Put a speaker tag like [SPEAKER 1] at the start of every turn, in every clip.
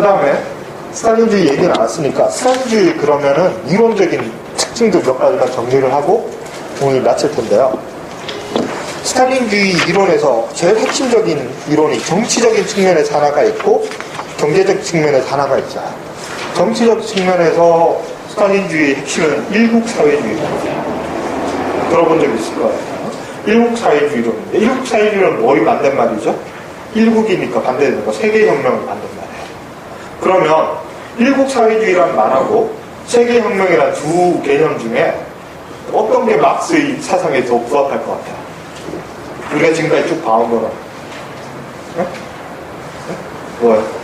[SPEAKER 1] 그 다음에 스탈린주의 얘기 나왔으니까 스탈린주의 그러면은 이론적인 특징도 몇 가지만 정리를 하고 오늘 마칠 텐데요. 스탈린주의 이론에서 제일 핵심적인 이론이 정치적인 측면에서 하나가 있고 경제적 측면에서 하나가 있잖아요. 정치적 측면에서 스탈린주의 핵심은 일국 사회주의입니다. 들어본 적 있을 거예요. 일국 사회주의론인데 일국 사회주의는 뭐이 반대 말이죠? 일국이니까 반대되는 거 세계혁명을 반대. 그러면 일국 사회주의란 말하고 세계혁명이란 두 개념 중에 어떤 게 막스의 사상에 더 부합할 것 같아요? 우리가 지금까지 쭉 봐온 거는 네? 네? 뭐예요?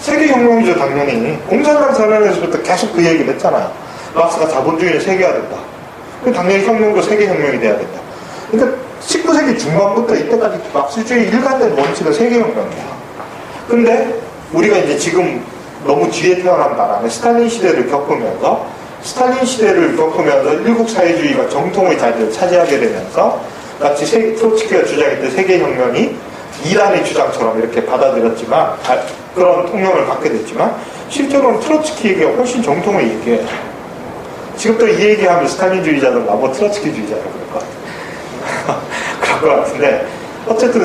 [SPEAKER 1] 세계혁명이죠 당연히 공산당 선언에서부터 계속 그 얘기를 했잖아요 막스가 자본주의는 세계화된다 그럼 당연히 혁명도 세계혁명이 돼야 된다 그러니까 19세기 중반부터 이때까지 막스주의 일관된 원칙은 세계혁명이야 근데 우리가 이제 지금 너무 뒤에 태어난 바람에 스탈린 시대를 겪으면서 스탈린 시대를 겪으면서 일국 사회주의가 정통의 자리를 차지하게 되면서 마치 세, 트로츠키가 주장했던 세계혁명이 이란의 주장처럼 이렇게 받아들였지만 아, 그런 통념을 갖게 됐지만 실제로는 트로츠키가 훨씬 정통의 얘기예요. 지금도 이 얘기하면 스탈린주의자들 나보 트로츠키주의자라고 그럴 것 같아요. 그럴 것 같은데 어쨌든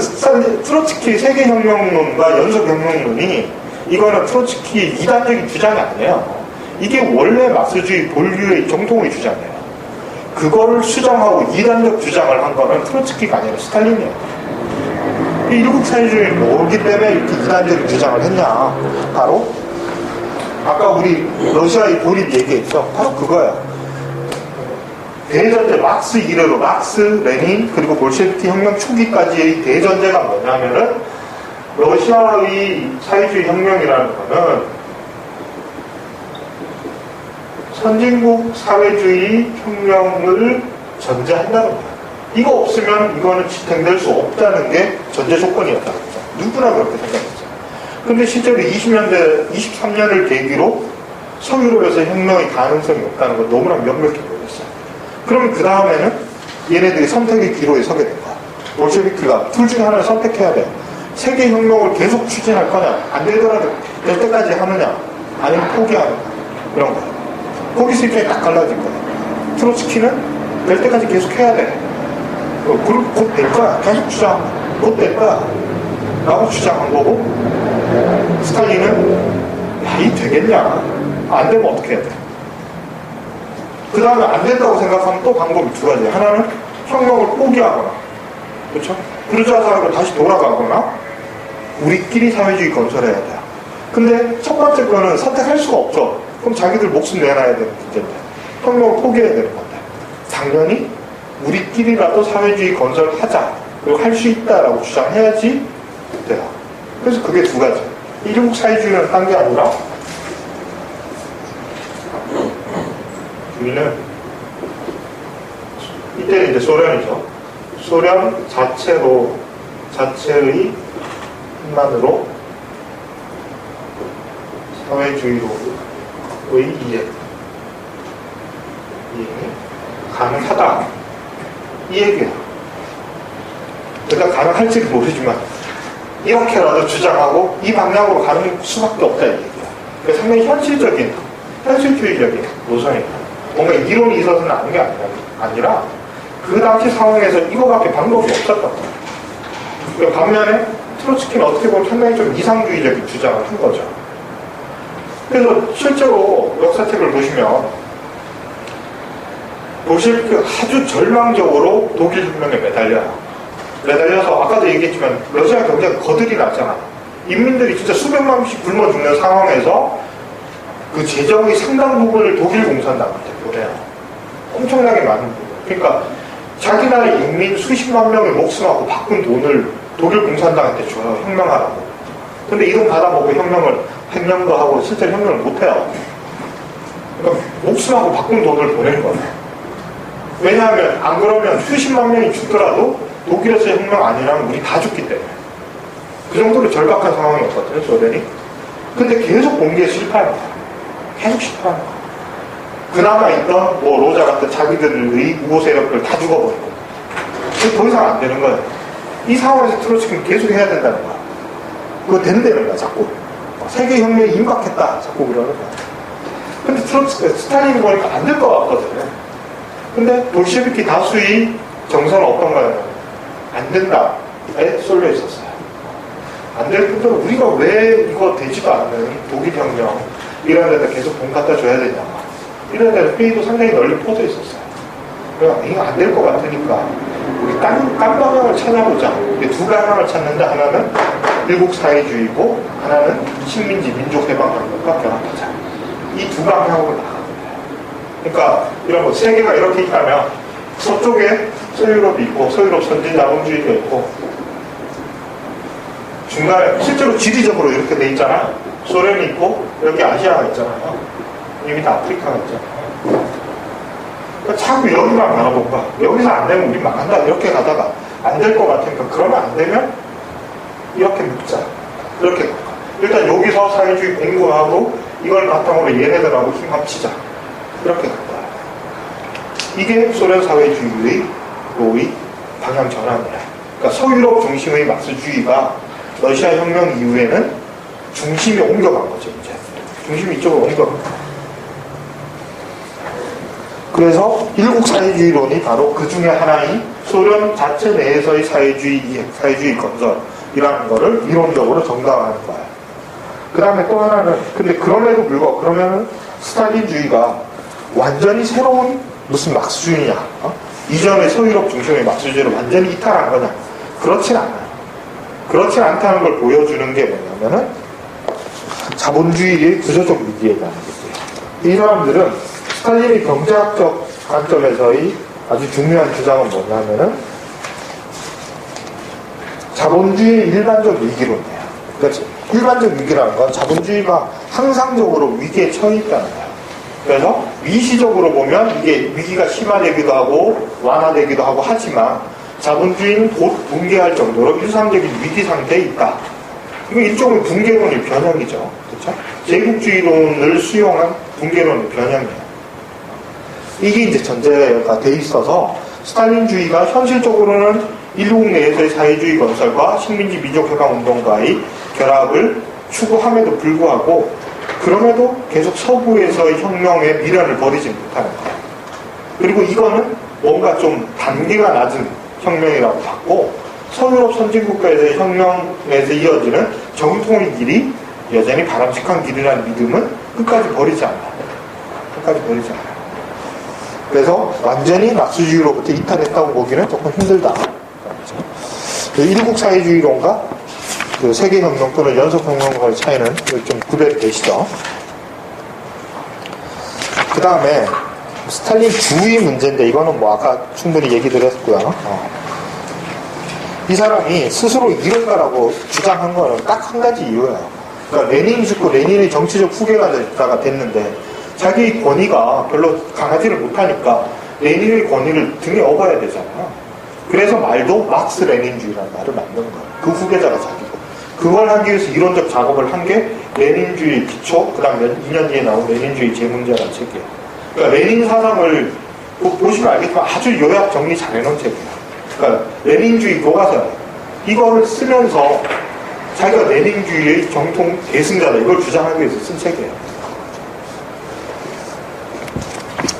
[SPEAKER 1] 트로츠키 세계혁명론과 연속혁명론이 이거는 트로츠키의 이단적인 주장이 아니에요. 이게 원래 막스주의 본류의 정통의 주장이에요. 그거를 수정하고 이단적 주장을 한 거는 트로츠키가 아니라 스탈린이에요. 일국 사회주의 뭐기 때문에 이렇게 이단적 주장을 했냐. 바로 아까 우리 러시아의 고립 얘기했죠. 바로 그거예요. 대전제 막스 이래로 막스, 레닌 그리고 볼셰비키 혁명 초기까지의 대전제가 뭐냐면은 러시아의 사회주의 혁명이라는 거는 선진국 사회주의 혁명을 전제한다는 거예요. 이거 없으면 이거는 지탱될 수 없다는 게 전제 조건이었다는 거죠. 누구나 그렇게 생각했죠. 근데 실제로 20년대, 23년을 계기로 서유럽에서 혁명의 가능성이 없다는 건 너무나 명백히 보였어요. 그러면 그 다음에는 얘네들이 선택의 기로에 서게 된 거야. 볼셰비키가 둘 중에 하나를 선택해야 돼요. 세계 혁명을 계속 추진할 거냐, 안 되더라도 될 때까지 하느냐, 아니면 포기하느냐, 이런 거예요. 거기서 입장이 딱 갈라진 거예요. 트로츠키는 될 때까지 계속 해야 돼. 어, 그럼 곧 될 거야. 계속 주장, 곧 될 거야. 라고 주장한 거고, 스탈린은, 야, 이 되겠냐. 안 되면 어떻게 해야 돼? 그 다음에 안 된다고 생각하면 또 방법이 두 가지. 하나는 혁명을 포기하거나, 그렇죠? 부르주아사회로 다시 돌아가거나, 우리끼리 사회주의 건설해야 돼요. 근데 첫 번째 거는 선택할 수가 없죠. 그럼 자기들 목숨 내놔야 되는 문제인데, 혁명을 포기해야 되는 건데, 당연히 우리끼리라도 사회주의 건설하자. 그리고 할 수 있다라고 주장해야지 돼요. 그래서 그게 두 가지. 일국 사회주의는 딴게 아니라 우리는 이때는 이제 소련이죠. 소련 자체로 자체의 힘만으로 사회주의로의 이해 이해 가능하다 이 얘기야. 그러니까 가능할지는 모르지만 이렇게라도 주장하고 이 방향으로 가는 수밖에 없다 이 얘기야. 그러니까 상당히 현실적인 현실주의적인 노선이야. 뭔가 이론이 있어서는 아는 게 아니라, 아니라 그 당시 상황에서 이거밖에 방법이 없었던 거야. 그러니까 반면에 트로츠키는 어떻게 보면 상당히 좀 이상주의적인 주장을 한 거죠. 그래서 실제로 역사책을 보시면 볼셰비키 아주 절망적으로 독일 혁명에 매달려요. 매달려서 아까도 얘기했지만 러시아 경제가 거들이 났잖아. 인민들이 진짜 수백만 명씩 굶어 죽는 상황에서 그 재정의 상당 부분을 독일 공산당한테 보내요. 엄청나게 많은 부분. 그러니까 자기 나라 인민 수십만 명의 목숨하고 바꾼 돈을 독일 공산당한테 줘요. 혁명하라고. 근데 이 돈 받아먹고 혁명을 횡령도 하고 실제로 혁명을 못해요. 그러니까 목숨하고 바꾼 돈을 보낸 거예요. 왜냐하면 안 그러면 수십만 명이 죽더라도 독일에서 혁명 아니라면 우리 다 죽기 때문에 그 정도로 절박한 상황이었거든요 소련이 근데 계속 공개에 거야 계속 실패하는 거야 그나마 있던 뭐 로자 같은 자기들의 우호 세력들 다 죽어버리고 더 이상 안 되는 거예요 이 상황에서 트로츠키는 계속 해야 된다는 거야 그거 된다는 거야, 자꾸. 어, 세계혁명이 임박했다. 자꾸 그러는 거야. 근데 트럼프, 스탈린이 보니까 안 될 것 같거든. 근데 볼셰비키 다수의 정서는 어떤가요? 안 된다에 쏠려 있었어요. 안 될 뿐더러 우리가 왜 이거 되지도 않는 독일혁명 이런 데다 계속 돈 갖다 줘야 되냐. 이런 데는 회의도 상당히 널리 퍼져 있었어요. 이거 안 될 것 같으니까 우리 딴, 딴 방향을 찾아보자. 두 방향을 찾는데 하나는 일국 사회주의고 하나는 식민지 민족해방혁명과 결합하자. 이 두 방향으로 나가는 거예요. 그러니까 이런 거 세계가 이렇게 있다면 서쪽에 서유럽이 있고 서유럽 선진 자본주의가 있고 중간에 실제로 지리적으로 이렇게 돼 있잖아요. 소련이 있고 여기 아시아가 있잖아요. 여기 다 아프리카가 있잖아요. 자꾸 여기만 나가볼까? 여기서 안 되면 우리 망한다. 이렇게 가다가 안 될 것 같으니까 그러면 안 되면 이렇게 묻자. 이렇게 갈까? 일단 여기서 사회주의 공부하고 이걸 바탕으로 얘네들하고 힘 합치자. 이렇게 갈 거야. 이게 소련 사회주의의 로의 방향 전환이야. 그러니까 서유럽 중심의 막스주의가 러시아 혁명 이후에는 중심이 옮겨간 거죠, 이제. 중심이 이쪽으로 옮겨간 거야. 그래서 일국 사회주의론이 바로 그 중에 하나인 소련 자체 내에서의 사회주의 이해, 사회주의 건설이라는 거를 이론적으로 정당화하는 거예요. 그 다음에 또 하나는, 근데 그럼에도 불구하고, 그러면은 스탈린주의가 완전히 새로운 무슨 막스주의냐, 어? 이전의 서유럽 중심의 막스주의를 완전히 이탈한 거냐? 그렇진 않아요. 그렇진 않다는 걸 보여주는 게 뭐냐면은 자본주의의 구조적 위기에 대한 얘기예요. 이 사람들은 스탈린의 경제학적 관점에서의 아주 중요한 주장은 뭐냐면은 자본주의의 일반적 위기론이에요. 그러니까 일반적 위기라는 건 자본주의가 항상적으로 위기에 처해 있다는 거예요. 그래서 미시적으로 보면 이게 위기가 심화되기도 하고 완화되기도 하고 하지만 자본주의는 곧 붕괴할 정도로 일상적인 위기 상태에 있다. 이거 일종의 붕괴론의 변형이죠. 그렇죠? 제국주의론을 수용한 붕괴론의 변형이에요. 이게 이제 전제가 돼 있어서 스탈린주의가 현실적으로는 일국 내에서의 사회주의 건설과 식민지 민족해방 운동과의 결합을 추구함에도 불구하고 그럼에도 계속 서부에서의 혁명의 미련을 버리지 못하는 거예요. 그리고 이거는 뭔가 좀 단계가 낮은 혁명이라고 봤고 서유럽 선진국가에서의 혁명에서 이어지는 정통의 길이 여전히 바람직한 길이라는 믿음은 끝까지 버리지 않아요. 끝까지 버리지 않아요. 그래서 완전히 낙수주의로부터 이탈했다고 보기는 조금 힘들다. 그 일국 사회주의론과 그 세계혁명 또는 연속혁명과의 차이는 좀 구별이 되시죠. 그 다음에 스탈린 주의 문제인데 이거는 뭐 아까 충분히 얘기를 했고요. 어. 이 사람이 스스로 이른다라고 주장한 거는 딱 한 가지 이유예요. 그러니까 레닌이 죽고 레닌의 정치적 후계가 됐는데 자기 권위가 별로 강하지를 못하니까 레닌의 권위를 등에 업어야 되잖아요. 그래서 말도 막스 레닌주의라는 말을 만든 거예요. 그 후계자가 자기고. 그걸 하기 위해서 이론적 작업을 한 게 레닌주의 기초, 그 다음 2년 뒤에 나온 레닌주의 제문제라는 책이에요. 그러니까 레닌 사상을 보시면 알겠지만 아주 요약 정리 잘 해놓은 책이에요. 그러니까 레닌주의 교과서예요. 이거를 쓰면서 자기가 레닌주의의 정통 계승자다 이걸 주장하기 위해서 쓴 책이에요.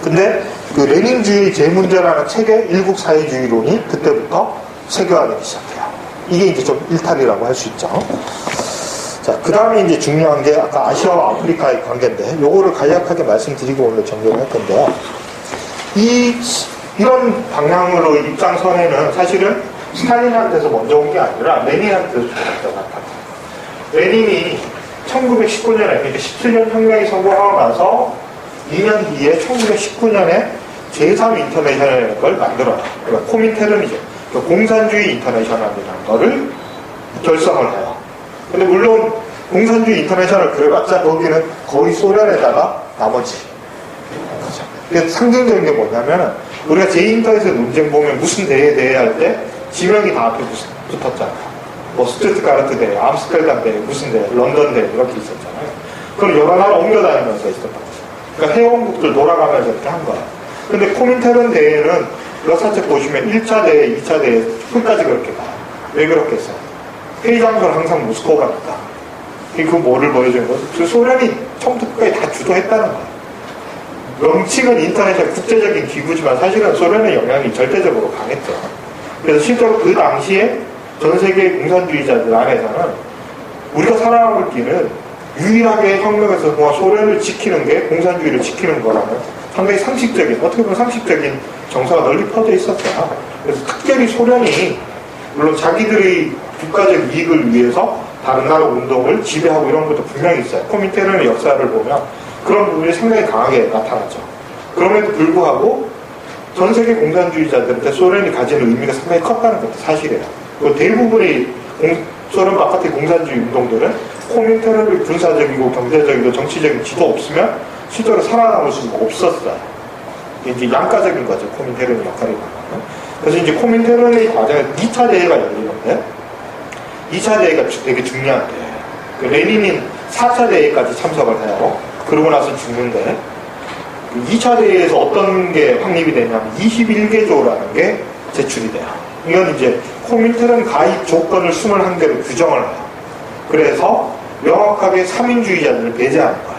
[SPEAKER 1] 근데 그 레닌주의 제문제라는 책의 일국 사회주의론이 그때부터 세계화되기 시작해요. 이게 이제 좀 일탈이라고 할 수 있죠. 자, 그 다음에 이제 중요한 게 아까 아시아와 아프리카의 관계인데, 요거를 간략하게 말씀드리고 오늘 정리를 할 건데요. 이, 이런 방향으로 입장선에는 사실은 스탈린한테서 먼저 온 게 아니라 레닌한테서 좋았다 같아요. 레닌이 1919년에, 그러니까 17년 혁명이 성공하고 나서 2년 뒤에 1919년에 제3 인터내셔널이라는 걸 만들어요. 그러니까 코민테른이죠. 그러니까 공산주의 인터내셔널이라는 거를 결성을 해요. 근데 물론 공산주의 인터내셔널 그래봤자 거기는 거의 소련에다가 나머지. 그죠. 상징적인 게 뭐냐면 우리가 제2인터에서 논쟁 보면 무슨 대회 대회 할 때 지명이 다 앞에 붙었잖아요. 뭐 스투트가르트 암스테르담 대회, 무슨 대회, 런던 대회 이렇게 있었잖아요. 그걸 여러 나라 옮겨다니면서 있었던 거죠. 그러니까 회원국들 돌아가면서 이렇게 한 거야. 근데 코민테른 대회는 역사책 보시면 1차 대회, 2차 대회 끝까지 그렇게 가요. 왜 그렇겠어요? 회의 장소는 항상 모스크바가 있다. 그 뭐를 보여주는 거죠? 그 소련이 처음부터 끝까지 다 주도했다는 거예요. 명칭은 인터내셔널 국제적인 기구지만 사실은 소련의 영향이 절대적으로 강했죠. 그래서 실제로 그 당시에 전 세계 공산주의자들 안에서는 우리가 살아남을 길은 유일하게 혁명에서 동안 소련을 지키는 게 공산주의를 지키는 거라는 상당히 상식적인, 어떻게 보면 상식적인 정서가 널리 퍼져 있었어요. 그래서 특별히 소련이 물론 자기들의 국가적 이익을 위해서 다른 나라 운동을 지배하고 이런 것도 분명히 있어요. 코민테르의 역사를 보면 그런 부분이 상당히 강하게 나타나죠. 그럼에도 불구하고 전 세계 공산주의자들한테 소련이 가지는 의미가 상당히 컸다는 것도 사실이에요. 그 대부분의 공, 소련 바깥의 공산주의 운동들은 코민테르의 군사적이고 경제적이고 정치적인 지도 없으면 실제로 살아남을 수가 없었어요. 이제 양가적인 거죠. 코민테르의 역할이 보면. 그래서 이제 코민테르의 과정에 2차 대회가 열리는데 2차 대회가 되게 중요한데 그 레닌인 4차 대회까지 참석을 해요. 그러고 나서 죽는데 2차 대회에서 어떤 게 확립이 되냐면 21개 조라는 게 제출이 돼요. 이건 이제 코민테른 가입 조건을 21개로 규정을 해요. 그래서 명확하게 3인주의자들을 배제하는 거예요.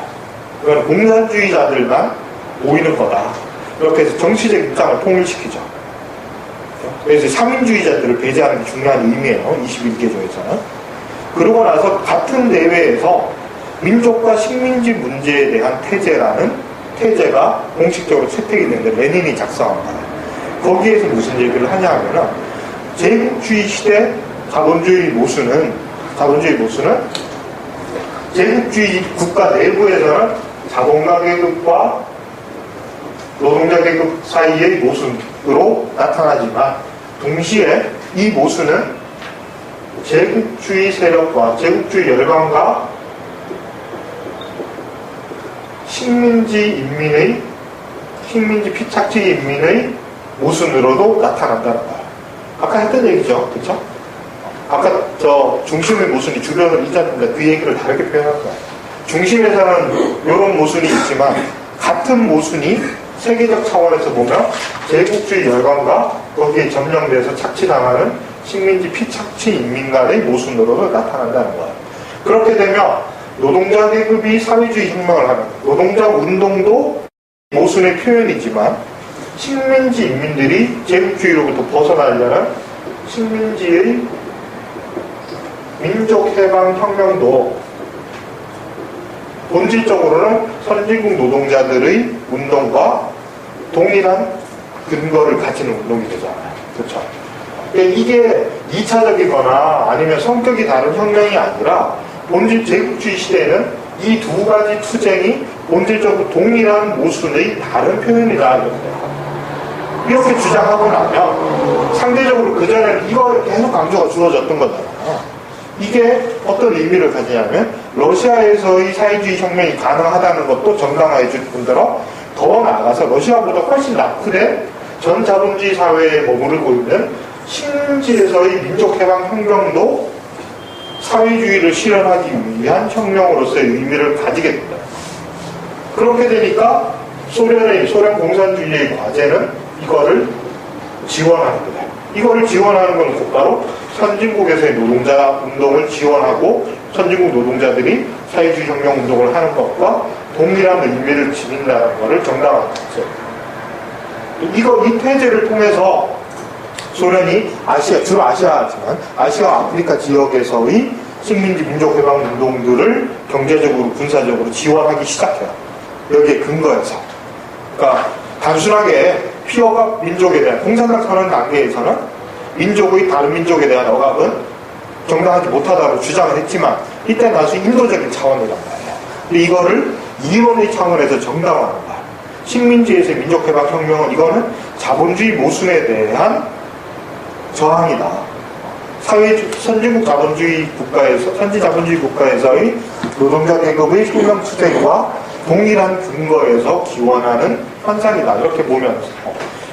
[SPEAKER 1] 이건 공산주의자들만 모이는 거다. 이렇게 해서 정치적 입장을 통일시키죠. 그래서 3인주의자들을 배제하는 게 중요한 의미예요. 21개 조에서는. 그러고 나서 같은 대회에서 민족과 식민지 문제에 대한 태제라는 태제가 공식적으로 채택이 되는데 레닌이 거예요. 거기에서 무슨 얘기를 하냐 하면은 제국주의 시대 자본주의 모순은 자본주의 모순은 제국주의 국가 내부에서는 자본가 계급과 노동자 계급 사이의 모순으로 나타나지만 동시에 이 모순은 제국주의 세력과 제국주의 열강과 식민지 인민의 식민지 피착지 인민의 모순으로도 나타난다는 거예요. 아까 했던 얘기죠, 그렇죠? 아까 저 중심의 모순이 주변을 잊었는데 그 얘기를 다르게 표현한 거예요. 중심에서는 이런 모순이 있지만 같은 모순이 세계적 차원에서 보면 제국주의 열강과 거기에 점령돼서 착취당하는 식민지 피착취 인민 간의 모순으로도 나타난다는 거예요. 그렇게 되면 노동자 계급이 사회주의 혁명을 하는 노동자 운동도 모순의 표현이지만 식민지 인민들이 제국주의로부터 벗어나려는 식민지의 민족해방혁명도 본질적으로는 선진국 노동자들의 운동과 동일한 근거를 가지는 운동이 되잖아요. 그렇죠? 이게 2차적이거나 아니면 성격이 다른 혁명이 아니라 본질 제국주의 시대에는 이 두 가지 투쟁이 본질적으로 동일한 모순의 다른 표현이다 이렇게 주장하고 나면 상대적으로 그전에는 이거 계속 강조가 주어졌던 거잖아요. 이게 어떤 의미를 가지냐면 러시아에서의 사회주의 혁명이 가능하다는 것도 정당화해 줄 뿐더러 더 나아가서 러시아보다 훨씬 낙후된 전 자본주의 사회에 머무르고 있는 식민지에서의 민족해방 혁명도 사회주의를 실현하기 위한 혁명으로서의 의미를 가지게 된다. 그렇게 되니까 소련의 소련 공산주의의 과제는 이거를 지원하는 거다. 이거를 지원하는 건 곧바로 선진국에서의 노동자 운동을 지원하고 선진국 노동자들이 사회주의 혁명 운동을 하는 것과 동일한 의미를 지닌다는 것을 정당화한 거죠. 이거 이 태제를 통해서 소련이 아시아, 주로 아시아지만 아시아 아프리카 지역에서의 식민지 민족 해방 운동들을 경제적으로 군사적으로 지원하기 시작해요. 여기에 근거해서. 그러니까 단순하게 피어각 민족에 대한 공산당 선언 단계에서는 민족의 다른 민족에 대한 억압은 정당하지 못하다고 주장을 했지만 이때 단순히 인도적인 차원이란 말이에요. 근데 이거를 이론의 차원에서 정당화하는 거야. 식민지에서의 민족해방혁명은 이거는 자본주의 모순에 대한 저항이다. 사회 선진국 자본주의 국가에서 선진 자본주의 국가에서의 노동자 계급의 혁명 투쟁과 동일한 근거에서 기원하는 현상이다. 이렇게 보면서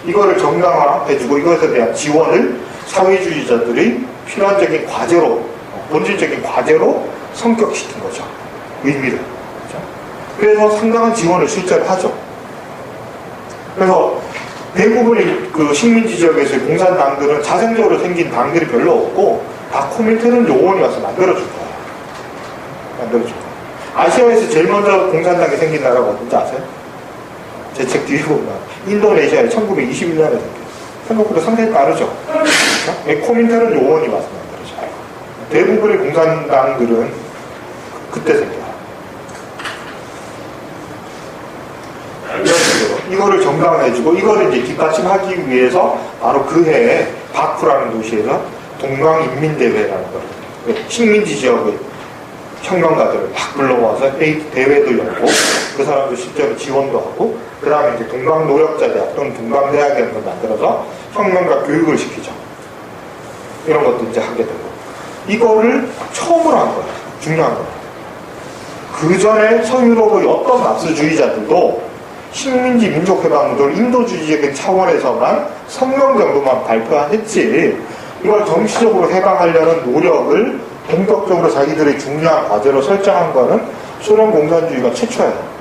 [SPEAKER 1] 이거를 정당화해주고 이것에 대한 지원을 사회주의자들의 필연적인 과제로 본질적인 과제로 성격시킨 거죠. 의미를. 그렇죠? 그래서 상당한 지원을 실제로 하죠. 그래서 대부분의 그 식민지 지역에서의 공산당들은 자생적으로 생긴 당들이 별로 없고 다 코민테른 요원이 와서 만들어줄 거야. 만들어줄 거야. 아시아에서 제일 먼저 공산당이 생긴 나라가 어딘지 아세요? 제 책 뒤에 보면 인도네시아에 1921년에 생겼어요. 생각보다 상당히 빠르죠. 이 코민테른 요원이 와서 만들어져요. 대부분의 공산당들은 그때 생겨요. 이런 식으로 이거를 정당화해주고 이거를 이제 뒷받침하기 위해서 바로 그 해에 바쿠라는 도시에서 동강인민대회라는 걸 식민지 지역의 혁명가들을 막 불러모아서 대- 대회도 열고 그 사람들 실제로 지원도 하고 그 다음에 이제 동강노력자대학 또는 동강대학이라는 걸 만들어서 혁명가 교육을 시키죠. 이런 것도 이제 하게 되고 이거를 처음으로 한 거예요. 중요한 거예요. 그 전에 서유럽의 어떤 나스주의자들도 식민지 민족해방운동을 인도주의적인 차원에서만 성명 정도만 발표했지 이걸 정치적으로 해방하려는 노력을 본격적으로 자기들의 중요한 과제로 설정한 거는 소련 공산주의가 최초예요.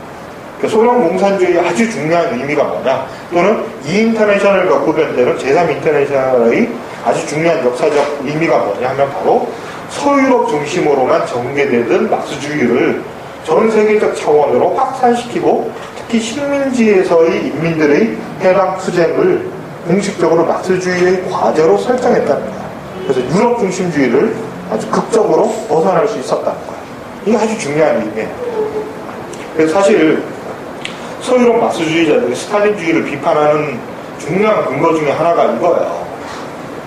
[SPEAKER 1] 그 소련 공산주의의 아주 중요한 의미가 뭐냐 또는 이 인터내셔널과 구별되는 제3 인터내셔널의 아주 중요한 역사적 의미가 뭐냐 하면 바로 서유럽 중심으로만 전개되던 막스주의를 전 세계적 차원으로 확산시키고 특히 식민지에서의 인민들의 해방 투쟁을 공식적으로 막스주의의 과제로 설정했다는 거야. 그래서 유럽 중심주의를 아주 극적으로 벗어날 수 있었다는 거야. 이게 아주 중요한 의미예요. 그래서 사실 서유럽 막스주의자들이 스탈린주의를 비판하는 중요한 근거 중에 하나가 이거예요.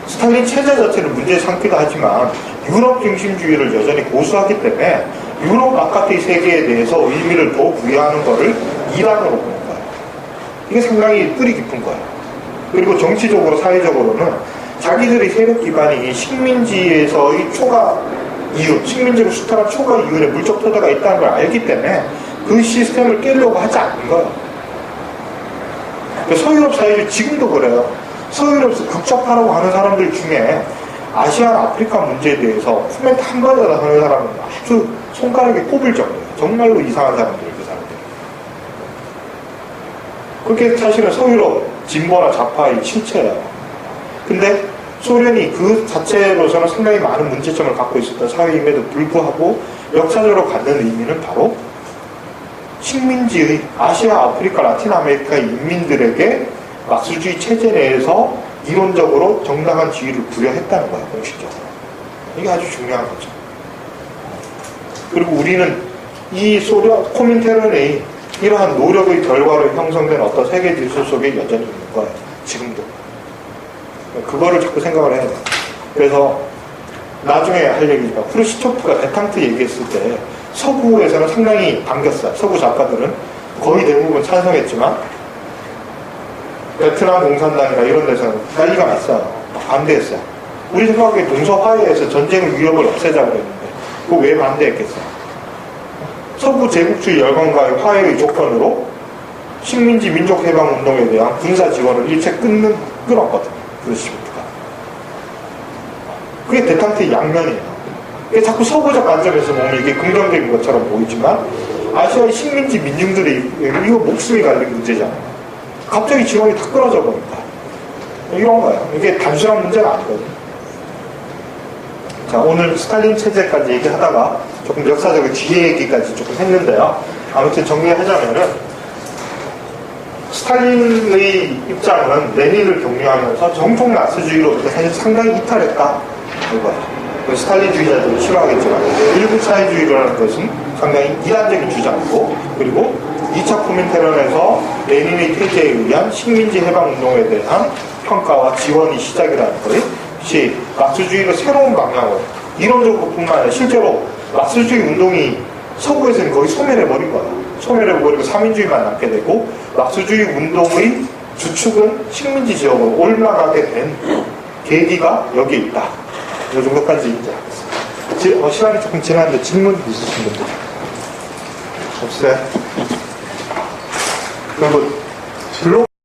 [SPEAKER 1] 스탈린 체제 자체를 문제 삼기도 하지만 유럽 중심주의를 여전히 고수하기 때문에 유럽 바깥의 세계에 대해서 의미를 더 부여하는 것을 이란으로 보는 거예요. 이게 상당히 뿌리 깊은 거예요. 그리고 정치적으로 사회적으로는 자기들의 세력 기반이 이 식민지에서의 초과 이윤, 식민지로 수탈한 초과 이윤의 물적 토대가 있다는 걸 알기 때문에 그 시스템을 깨려고 하지 않는 거예요. 그 서유럽 사회를 지금도 그래요. 서유럽에서 극적하라고 하는 사람들 중에 아시아, 아프리카 문제에 대해서 코멘트 한 번이라도 하는 사람은 아주 손가락에 꼽을 정도예요. 정말로 이상한 사람들, 그. 그게 사실은 서유럽 진보나 좌파의 실체예요. 근데 소련이 그 자체로서는 상당히 많은 문제점을 갖고 있었던 사회임에도 불구하고 역사적으로 갖는 의미는 바로 식민지의 아시아, 아프리카, 라틴 아메리카 인민들에게 막수주의 체제 내에서 이론적으로 정당한 지위를 부여했다는 거야, 공식적으로. 이게 아주 중요한 거죠. 그리고 우리는 이 소련, 코민테른의 이러한 노력의 결과로 형성된 어떤 세계 질서 속에 여전히 있는 거예요. 지금도. 그거를 자꾸 생각을 해야 돼요. 그래서 나중에 할 얘기지만 프루시초프가 대탕트 얘기했을 때 서구에서는 상당히 반겼어요. 서구 작가들은 거의 대부분 찬성했지만 베트남 공산당이나 이런 데서는 난리가 났어요. 반대했어요. 우리 생각에 동서화해에서 전쟁의 위협을 없애자고 했는데 그거 왜 반대했겠어요? 서구 제국주의 열강과의 화해의 조건으로 식민지 민족해방운동에 대한 군사 지원을 일체 끊는, 끊었거든요. 브루시초프가. 그게 대탕트의 양면이에요. 이게 자꾸 서구적 관점에서 보면 이게 긍정적인 것처럼 보이지만 아시아의 식민지 민중들이 이거 목숨이 갈린 문제잖아요. 갑자기 지원이 다 끊어져 버린다. 이런 거예요. 이게 단순한 문제가 아니거든요. 자, 오늘 스탈린 체제까지 얘기하다가 조금 역사적인 뒤에 얘기까지 조금 했는데요. 아무튼 정리하자면은 스탈린의 입장은 레닌을 격려하면서 정통 나스주의로부터 사실 상당히 이탈했다. 이거예요. 스탈린주의자들은 싫어하겠지만 일부 사회주의라는 것은 상당히 이단적인 주장이고 그리고 2차 코민테런에서 레닌의 퇴제에 의한 식민지 해방 운동에 대한 평가와 지원이 시작이라는 것이 막스주의가 새로운 방향으로 이론적으로 뿐만 아니라 실제로 막스주의 운동이 서구에서는 거의 소멸해버린 거예요. 소멸해버리고 삼인주의만 남게 되고 막스주의 운동의 주축은 식민지 지역으로 올라가게 된 계기가 여기에 있다. 이 정도까지 이제 어, 시간이 조금 지났는데 질문 있으신 분들? 없어요? 그리고